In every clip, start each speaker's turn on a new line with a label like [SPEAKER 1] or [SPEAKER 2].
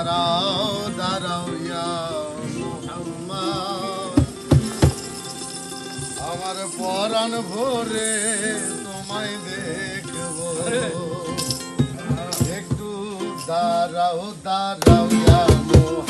[SPEAKER 1] দাঁড়াও দাঁড়াও মোহাম্মদ। আমার পরাণ ভোরে তোমায় দেখব। একটু দাঁড়াও দাঁড়াও মোহাম্মদ।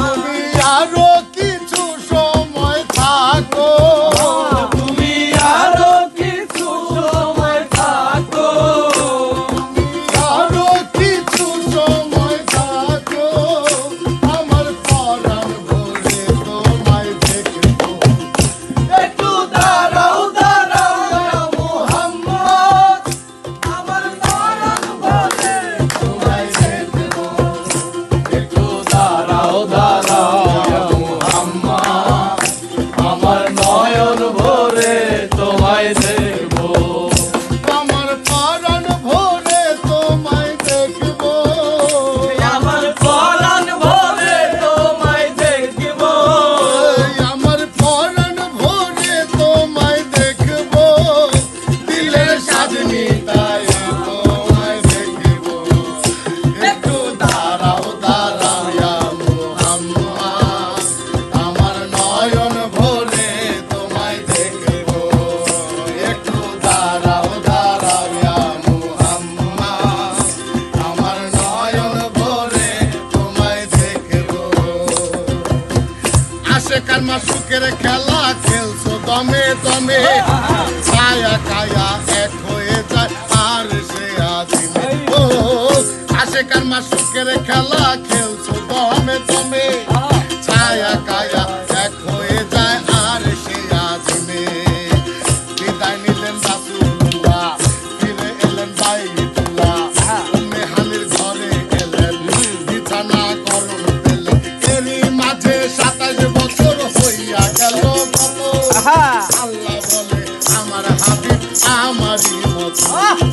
[SPEAKER 1] শেখার মাসুকের খেলা খেলছো দমে দমে। ছায়া কায়া এক হয়ে যায় আর সে আসিবে ও আশেকার মাসুকের খেলা 啊。